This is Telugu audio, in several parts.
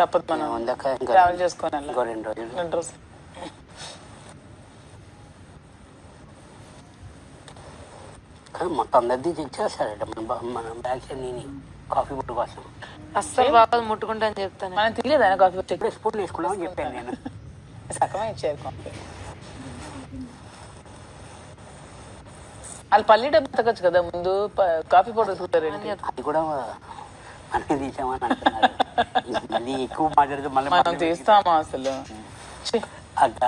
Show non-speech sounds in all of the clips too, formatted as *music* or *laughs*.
తప్పదు మనం ఉందాక ట్రావెల్ చేసుకొని. ఇంకో రెండు రోజులు. రెండు రోజులు. కానీ మొత్తం అందరిది తెచ్చేస్తారట. మన మన బ్యాగ్ నేను కాఫీ పొట్టు కోసం. అస్సలు బాగా ముట్టుకుంటా అని చెప్తాను. మనం తెలియదు ఆయన కాఫీ ఇప్పుడే స్పూన్ వేసుకున్నామని చెప్పాను నేను. *laughs* సగమే ఇచ్చారు కాఫీ. వాళ్ళు పల్లి డబ్బు తగ్గచ్చు కదా ముందు కాఫీ పౌడర్ చూస్తారు అది కూడా మనమే తీసామని అంటున్నారు. *laughs* మళ్ళీ ఎక్కువ మాట్లాడితే మళ్ళీ మనం తీస్తామా అసలు? అక్క.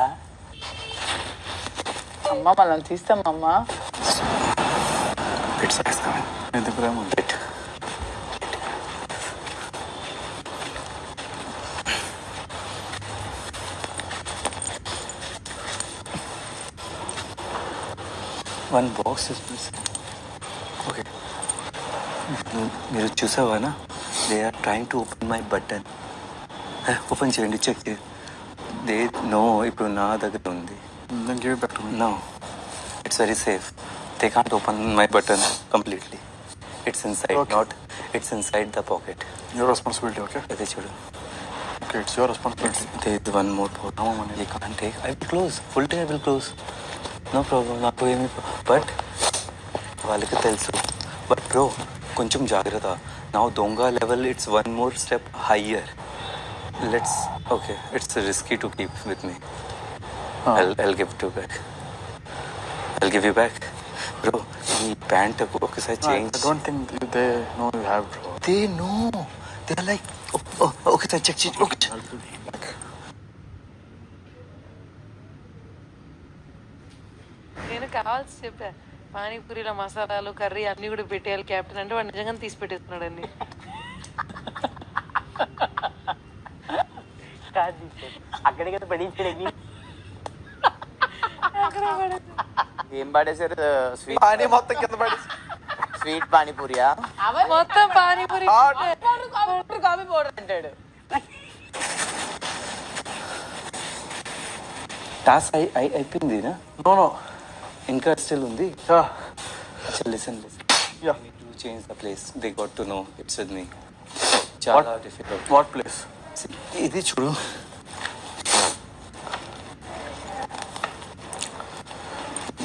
అమ్మ మనం తీస్తామా అమ్మ It's ice coming. ఎందుకు ప్రేమ బెట్ వన్ బాక్స్ ఓకే మీరు చూసావానా? They are trying to open my button open చేయండి చెక్ దే నో ఇప్పుడు నా దగ్గర ఉంది Then give it back to me. No, it's very safe. They can't open my button completely. It's inside, Okay. not. It's inside the pocket. Your responsibility, okay? అదే చూడు Okay, it's your responsibility. there is one more port. No, man, you can't take. I will close. Full day I will close. No problem. నాకు ఏమి బట్ వాళ్ళకి తెలుసు బట్ బ్రో కొంచెం జాగ్రత్త నా దొంగ level it's one more step higher let's okay it's risky to keep with me Ah. I'll, I'll give it to you back. I'll give you back. Bro, ఈ ప్యాంట్ ఒకసారి I, change I don't think they know you have, bro. They know they are like ఒకసారి చెక్ చేసి okay I'll give it back. నేను కావాల్సి చెప్పా పానీపూరిలో మసాలాలు కర్రీ అన్ని కూడా పెట్టేయాలి క్యాప్టెన్ అంటే వాడు నిజంగా తీసి పెట్టేస్తున్నాడు అన్ని. అక్కడికి పడించడానికి ఏం పాడేశారు? స్వీట్ పానీ మొత్తం కింద పడి స్వీట్ పానీపూరియా? మొత్తం పానీపూరి. కాఫీ పౌడర్ అంటాడు అయి- అయిపోయింది నా no. ఇంకా స్టిల్ ఉంది. Listen listen Yeah. To change the place they got to know it's with me చాలా డిఫికల్ట్ What? Place? ఇది చూడు.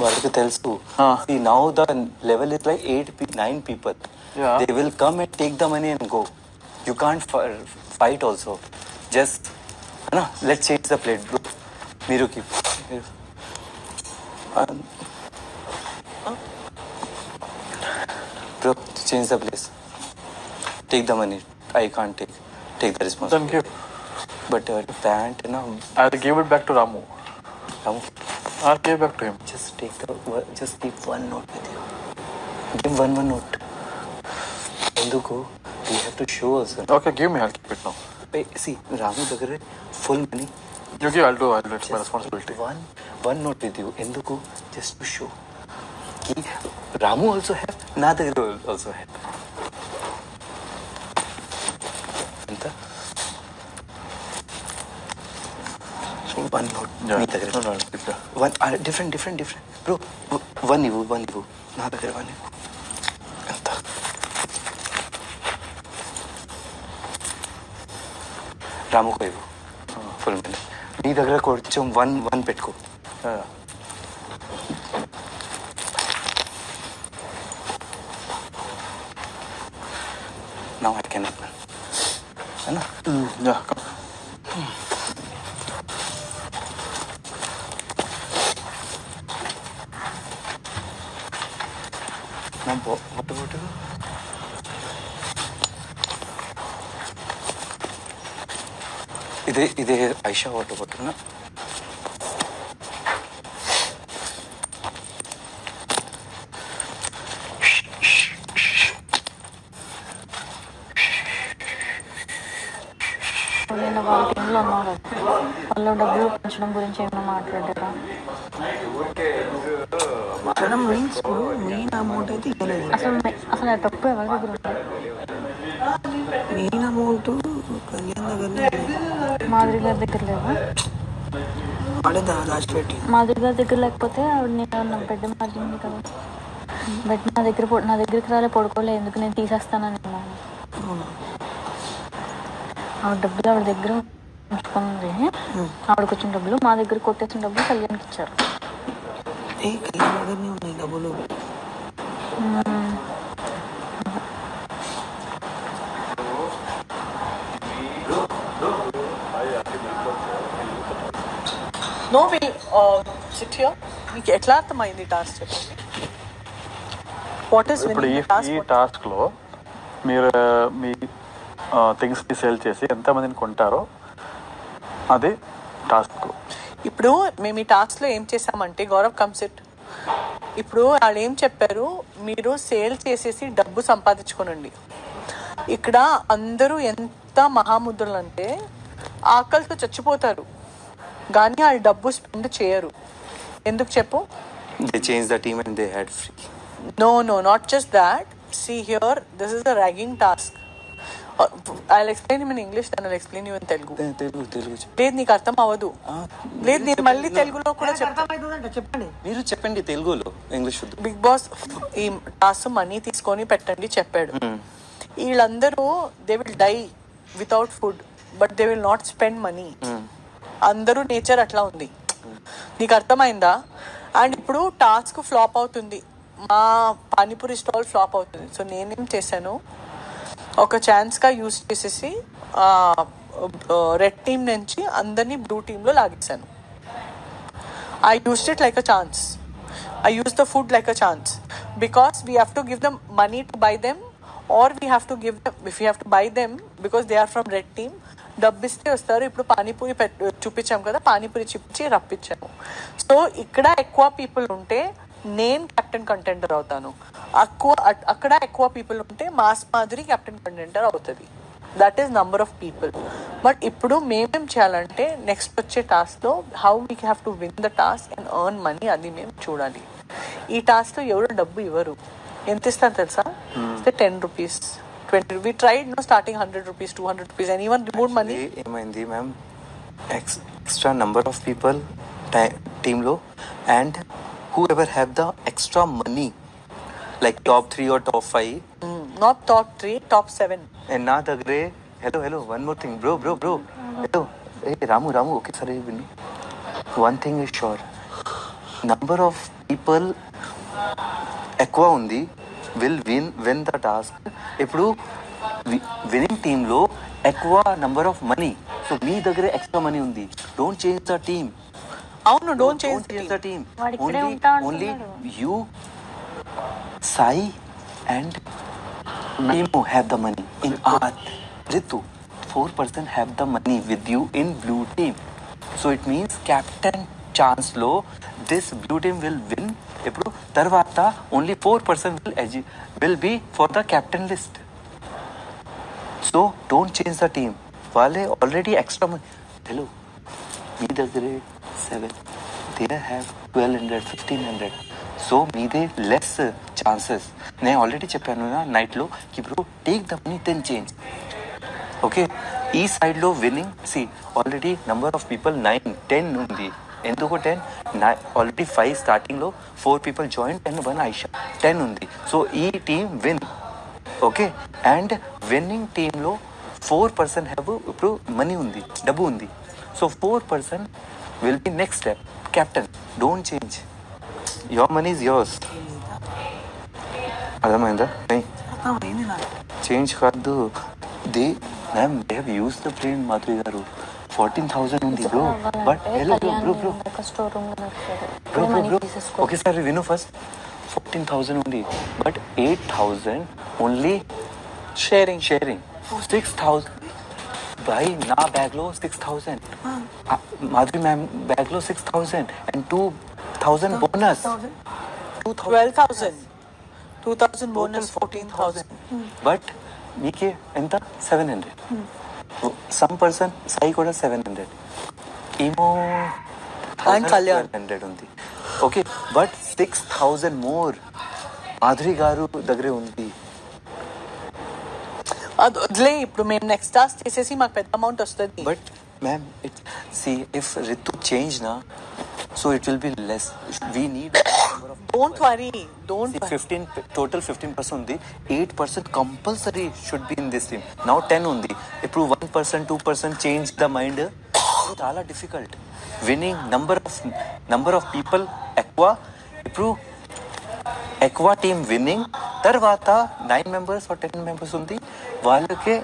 వాళ్ళకి తెలుసు. Ah. Now the level is like eight nine people. They will come and take the money and go you can't fight also just let change the plate bro మీరు keep bro change the place take the money I can't take take the Then responsibility give. But pant నా I'll give it back to Ramu. Ramu, I'll give it back to him. just take the just keep one note with you. Give one one note. ఎందుకు we have to show us. Okay, give me. I'll keep it now. Hey, see, Ramu దగ్గర full money You give. I'll do. I'll, it's my responsibility. One one note with you ఎందుకు జస్ట్ టు షో కి రాము ఆల్సో హ్యావ్ నా దగ్గర ఆల్సో హ్యావ్ ఎంత వన్ నోట్ Yeah. మీ దగ్గర No, no, I'll keep that. One different different different bro one ఇవ్వు వన్ ఇవ్వు నా దగ్గర వన్ ఇవ్వు ఎంత రాముకు ఇవ్వు ఫుల్ మనీ నీ దగ్గర కొంచెం వన్ వన్ పెట్టుకో Yeah, yeah. Now I can open అన్నా Yeah, come. నా వాటర్ బాటిల్ ఇదే ఇదే ఐషా వాటర్ బాటిల్ నిన్న వాళ్ళ టీంలో ఉన్నారు. వాళ్ళు డబ్బులు పెంచడం గురించి ఏమైనా మాట్లాడారా? మాట్లాడడం మీన్స్ మెయిన్ అమౌంట్ అయితే ఇవ్వలేదు. అసలు అసలు ఆ డబ్బు ఎవరి దగ్గర ఉంది? Main amount Kalyan. మాధురి గారి దగ్గర లేదా? మాధురి గారి దగ్గర లేకపోతే ఆవిడ నేను నా బెడ్ మారింది కదా? బెడ్ నా దగ్గర నా దగ్గరికి రాలే పడుకోలే ఎందుకు నేను తీసేస్తానని. ఆవిడ డబ్బులు ఆవిడ దగ్గర ఉంచుకుంది. ఆవిడకి వచ్చిన డబ్బులు మా దగ్గర కొట్టేసిన డబ్బులు కళ్యాణ్కి ఇచ్చారు. ఏ కళ్యాణ్ దగ్గరనే ఉన్నాయి డబ్బులు? నో సిట్ హియర్ మీకు ఎట్లా అర్థమైంది టాస్క్ చెప్పండి. వాట్ ఈస్ ఇప్పుడు ఈ టాస్క్ టాస్క్లో మీరు మీ థింగ్స్ని సేల్ చేసి ఎంతమందిని కొంటారో అది టాస్క్ ఇప్పుడు మేము ఈ టాస్క్లో ఏం చేసామంటే గౌరవ్ కమ్సిట్ ఇప్పుడు వాళ్ళు ఏం చెప్పారు? మీరు సేల్ చేసేసి డబ్బు సంపాదించుకోనండి. ఇక్కడ అందరూ ఎంత మహాముద్రలు అంటే ఆకలితో చచ్చిపోతారు. కానీ వాళ్ళు డబ్బు స్పెండ్ చేయరు. ఎందుకు చెప్పు? They change the team and they had free No, no, not just that. See here, this is a ragging task. I'll explain him in English, then I'll explain you in Telugu. Telugu Telugu చెప్పు. లేదు నీకు అర్థం అవ్వదు లేదు నేను మళ్ళీ తెలుగులో కూడా చెప్తాను చెప్పండి. మీరు చెప్పండి తెలుగులో ఇంగ్లీష్ బిగ్ బాస్ ఈ టాస్క్ మనీ తీసుకొని పెట్టండి చెప్పాడు. వీళ్ళందరూ they will die without food but they will not spend money అందరూ నేచర్ అట్లా ఉంది. నీకు అర్థమైందా? అండ్ ఇప్పుడు టాస్క్ ఫ్లాప్ అవుతుంది. మా పానీపూరి స్టాల్ ఫ్లాప్ అవుతుంది. సో నేనేం చేశాను? ఒక ఛాన్స్గా యూస్ చేసేసి రెడ్ టీమ్ నుంచి అందరినీ బ్లూ టీంలో లాగేశాను. I use it like a chance I use the food like a chance because we have to give them money to buy them or we have to give them if you have to buy them because they are from red team డబ్బిస్తే వస్తారు. ఇప్పుడు పానీపూరి చూపించాం కదా పానీపూరి చిప్పించి రప్పించాము. సో ఇక్కడ ఎక్కువ పీపుల్ ఉంటే నేను కెప్టెన్ కంటెండర్ అవుతాను. అక్కడ ఎక్కువ పీపుల్ ఉంటే మాస్ మాదిరి కెప్టెన్ కంటెండర్ అవుతుంది. That is number of people but ఇప్పుడు మేమేం చేయాలంటే నెక్స్ట్ వచ్చే టాస్క్లో how we have to win the task and earn money అది మేము చూడాలి. ఈ టాస్క్లో ఎవరు డబ్బు ఇవ్వరు. ఎంత ఇస్తారు తెలుసా? Ten rupees twenty we tried no starting hundred rupees two hundred rupees and even remove money ఏమైంది ma'am ex extra number of people టీంలో and whoever have the extra money like top three or top five not top three top seven and నా దగ్గరే hello hello one more thing bro bro bro hello ఏ రాము రాము ఒకేసారి విను one thing is sure number of people ఎక్కువ ఉంది will win win the task ఇప్పుడు విన్నింగ్ టీంలో ఎక్కువ నంబర్ ఆఫ్ మనీ సో మీ దగ్గర ఎక్స్ట్రా మనీ ఉంది డోంట్ చేంజ్ ద టీమ్ అవును don't change change the team వాడు ఇక్కడే ఓన్లీ ఉంటా ఓన్లీ అంటున్నాడు. You Sai and Emo have the money in art. Ritu, four person have the money with you in blue team. So it means captain chance లో this blue team will win. ఇప్పుడు తర్వాత only four person will easy will be for the captain list so don't change the team వాళ్ళే ఆల్రెడీ ఎక్స్ట్రా మనీ హలో మీ దగ్గరే seven they have twelve hundred fifteen hundred so మీదే లెస్ ఛాన్సెస్ నేను ఆల్రెడీ చెప్పాను నా నైట్లో ఇప్పుడు take the money then change okay ఈ సైడ్లో winning C already number of people nine ten ఉంది. ఎందుకు టెన్ ఆల్రెడీ ఫైవ్ స్టార్టింగ్లో four people join and one Aisha ten ఉంది. సో ఈ team win okay and winning టీంలో ఫోర్ పర్సన్ హ్యావ్ ఇప్పుడు మనీ ఉంది డబ్బు ఉంది. So four person will be next step captain don't change your money is yours అర్థమైందా? చేంజ్ కాదు. They ma'am they have use the brain Madhuri garu. Fourteen thousand ఉంది bro but hello bro bro bro bro bro bro ఒకేసారి విను ఫస్ట్ ఫోర్టీన్ థౌసండ్ ఉంది. But eight thousand only sharing sharing six thousand by నా బ్యాగ్లో సిక్స్ థౌసండ్ మాధురి మ్యామ్ బ్యాగ్లో six thousand and two thousand bonus two twelve thousand two thousand bonus fourteen thousand but మీకే ఎంత? Seven hundred some person Sai కూడా సెవెన్ హండ్రెడ్ ఏమో. హండ్రెడ్ ఉంది okay but six thousand more Madhuri garu దగ్గరే ఉంది అది వదిలే ఇప్పుడు మేము నెక్స్ట్ టాస్క్ చేసేసి మాకు పెద్ద అమౌంట్ వస్తుంది. But ma'am it see if Ritu change నా so it will be less we need worry. Don't worry. Fifteen total fifteen percent ఉంది. Eight percent compulsory should be in this team now ten ఉంది. ఇప్పుడు one percent two percent change the mind చాలా difficult winning number of number of people ఎక్కువ ఇప్పుడు ఎక్వా టీమ్ విన్నింగ్ తర్వాత nine members or ten members ఉంది వాళ్ళకే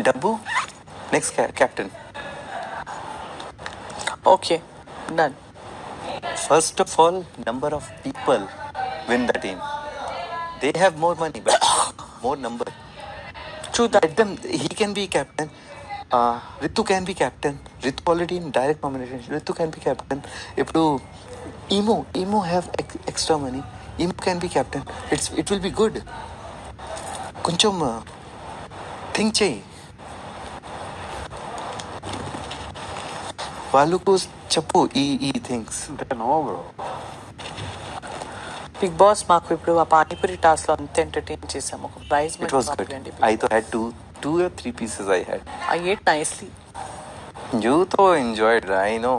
డబ్బు next captain okay done first of all number of people win the team they have more money but more number చూద్దాం dum he can be captain Ritu can be captain Ritu already in direct nomination Ritu can be captain ఇప్పుడు Emo Emo have extra money ఇంప్ can be captain it's it will be good కొంచెం థింక్ చేయి. వాళ్ళకు చెప్పు ఈ ఈ థింగ్స్ బిగ్ బాస్ మాకు ఇప్పుడు ఆ పానీపూరి టాస్లో అంత ఎంటర్టైన్ చేసాము ఒక prize it was good I too had two two or three pieces I had I ate nicely you too enjoyed I know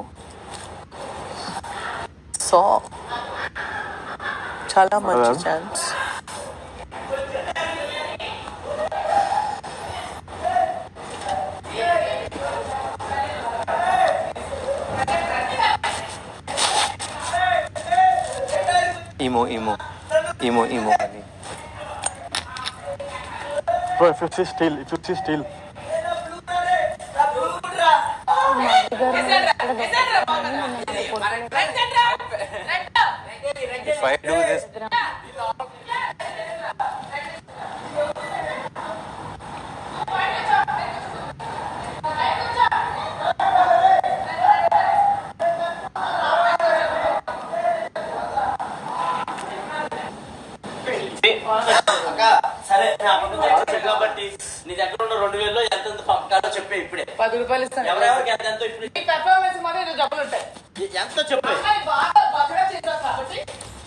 so చాలా మంచి chance Emo, emo. Emo, emo. Bro, if you sit still, if you sit still. Right, right, right. If I do this, సరే కాబట్టి నీ దగ్గర ఉన్న రెండు వేలలో ఎంత పంపకాలో చెప్పే ఇప్పుడే. పది రూపాయలు ఇస్తాను. ఎవరెవరికి ఎంత ఇప్పుడు? పెర్ఫార్మెన్స్ డబ్బులు ఉంటాయి. ఎంత చెప్పే? బాగా కాబట్టి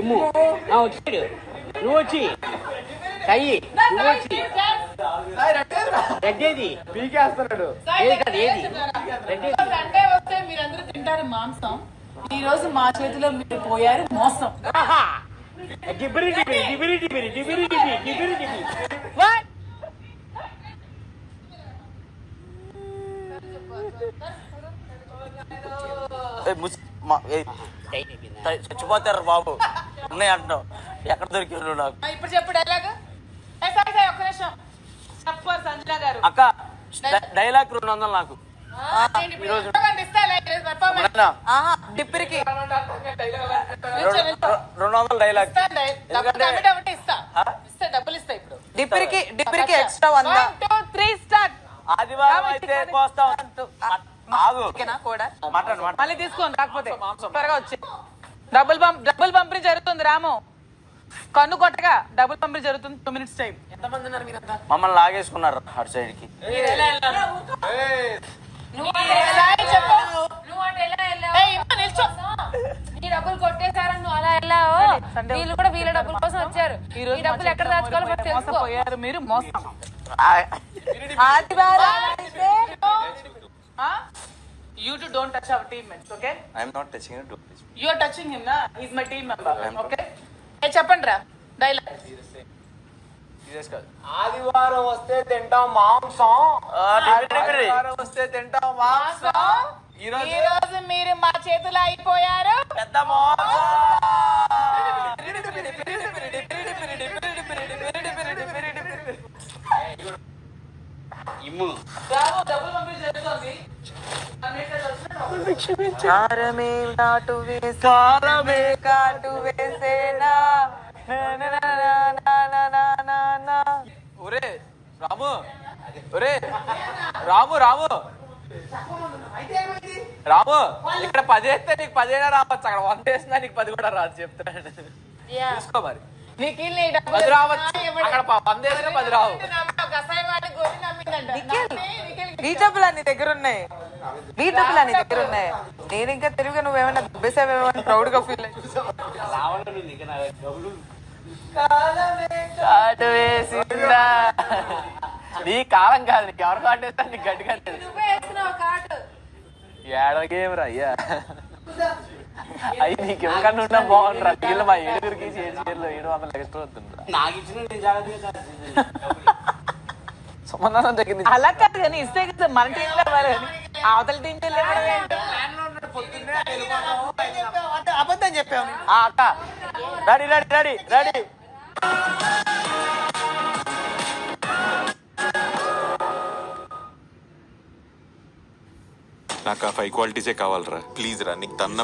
ఇమ్ము ఆ, వచ్చాడు నువ్వు వచ్చి నువ్వు వచ్చి రెడ్డేది పీకేస్తున్నాడు ఏది కాదు ఏది రెడ్డేది సండే వస్తే మీరందరూ తింటారు మాంసం. ఈ రోజు మా చేతిలో మీరు పోయారు మోసం. చచ్చిపోతారు బాబు. అన్నయ్య అంటున్నావు. ఎక్కడ దొరికాడు నాకు? ఇప్పుడు చెప్పు డైలాగ్ ఒక్క నిమిషం. చెప్పారు సంజన గారు. అక్క డైలాగ్ రెండు వందలు నాకు. డిప్పిరికి. రెండు వందల డైలాగ్. డబ్బులు ఇస్తా ఇప్పుడు. డిప్పిరికి డిప్పిరికి ఎక్స్ట్రా వంద. త్రీ స్టార్ ఆదివారం అయితే కోస్తాం మళ్ళీ తీసుకోండి రాకపోతే. త్వరగా వచ్చి డబ్బులు పంప్ డబ్బులు పంపిణీ జరుగుతుంది రాము. కన్ను కొట్టగా డబ్బులు పంపిణీ జరుగుతుంది టూ మినిట్స్ టైం ఎంతమంది ఉన్నారు మీరంతా మమ్మల్ని లాగేసుకున్నారు అటు సైడ్కి. నీ డబ్బులు కొట్టేశారని నువ్వు అలా వెళ్ళావు? వీళ్ళు కూడా వీళ్ళ డబ్బుల కోసం వచ్చారు. ఈ రోజు ఈ డబ్బులు ఎక్కడ దాచుకోవాలో ఫస్ట్ తెలుసుకో. మోసపోయారు మీరు మోసం. ఆదివారం అయితే You two don't touch our teammates, okay? I'm not touching him. Don't touch me. You are touching him, na? He's my team member, I'm not- okay? Hey, చెప్పండి రా డైలాగ్ సీరియస్ కాదు ఆదివారం వస్తే తింటాం మాంసం ఆ, డిఫరెంట్ డిఫరెంట్. ఆదివారం వస్తే తింటాం మాంసం ఈ రోజు- ఈ రోజు మీరు మా చేతులు అయిపోయారు పెద్ద ఇమ్ము తారమే నాటు వేసే తారమే కాటు వేసేనా? ఒరే రాము. ఒరే రాము రాము. రాము ఇక్కడ పది వేస్తే నీకు పదిహేనా రావచ్చు. అక్కడ వంద వేసినా నీకు పది కూడా రాదు చెప్తున్నాను తీసుకో మరి. పది రావచ్చు. అక్కడ వంద పది రావు. నీ దగ్గర ఉన్నాయి నీ డబ్బులు నీ దగ్గర ఉన్నాయి నేను ఇంకా తెలివిగా నువ్వేమైనా దుబ్బేసావేమో అని ప్రౌడ్గా ఫీల్ వేసిందా? నీ కాలం కాదు నీకు ఎవరు కాటు వేస్తా నీకు గట్టి కట్టేది ఏడగేమిరా అయ్యా. అయ్యి నీకు ఎవరికన్నా ఉన్నా బాగుండ్రా. వీళ్ళు మా ఏడుగురికి చేసి ఏడు వందలు ఎక్స్ట్రా జాగ్రత్తగా సంబంధం దగ్గర *laughs* అలా కాదు కానీ ఇస్తే కదా మన టీంలో అవతల అబద్ధం చెప్పావు నేను. ఆ అక్క. Ready ready ready ready. నాకు ఆ ఫైవ్ క్వాలిటీసే కావాలరా. ప్లీజ్ రా నీకు తన్న